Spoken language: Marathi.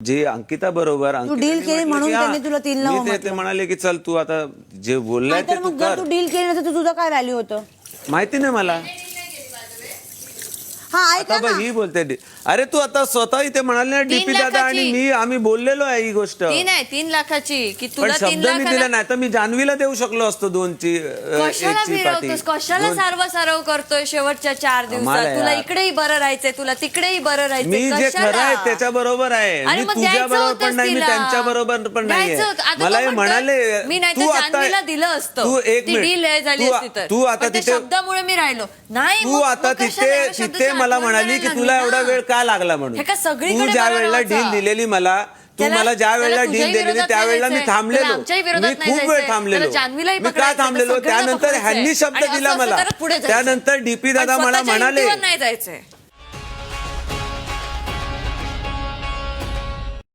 जे अंकिता बरोबर deal केली म्हणून त्यांनी तुला तीन लावा मी ते- म्हटलं. म्हणाले की चल तू आता जे बोललाय ते नाहीतर तू मग जर कर. तू डील केली नसतं तर तुझं काय व्हॅल्यू होतं? माहिती नाही मला. हा आता बघ ना. ही बोलते. डी- अरे तू आता स्वतः इथे म्हणाले ना डीपी दादा लाखाची. आणि मी आम्ही बोललेलो आहे ही गोष्ट. तीन आहे तीन लाखाची. की पण तुला तीन शब्द मी दिला नाही तर मी जान्हवीला देऊ शकलो असतो दोनची अं, कशाला एकची पाटी. फिरवतोस कशाला दोन- सारवा सारव करतोय शेवटच्या चार दिवसात? तुला. इकडेही बरं राहायचंय तुला तिकडेही बरं राहायचंय. मी जे? खरं आहे त्याच्या बरोबर आहे. अरे मी मग तुझ्या द्यायचं बरोबर होतंच पण नाही मी तिला. त्यांच्या बरोबर पण नाही द्यायचं होतं. आता मला तो हे म्हणतोय, म्हणाले मी नाही तू तर आता जान्हवीला दिलं असतं. तू एक ती डील मिनिट झाली तू- असती तर. तू आता पण त्या तिथे शब्दामुळे मी राहिलो. नाही तू मग- आता मग कशाला तिथे तिथे मला म्हणाली की तुला एवढा? वेळ का लागला म्हणून तू ज्या वेळेला? डील दिलेली मला तू मला ज्या वेळेला तुझ्याही दिलेली त्यावेळेला मी. थांबलेलो मी खूप वेळ. थांबलेलो मी का थांबलेलो त्यानंतर. ह्यांनी शब्द दिला मला. त्यानंतर डीपी दादा मला म्हणाले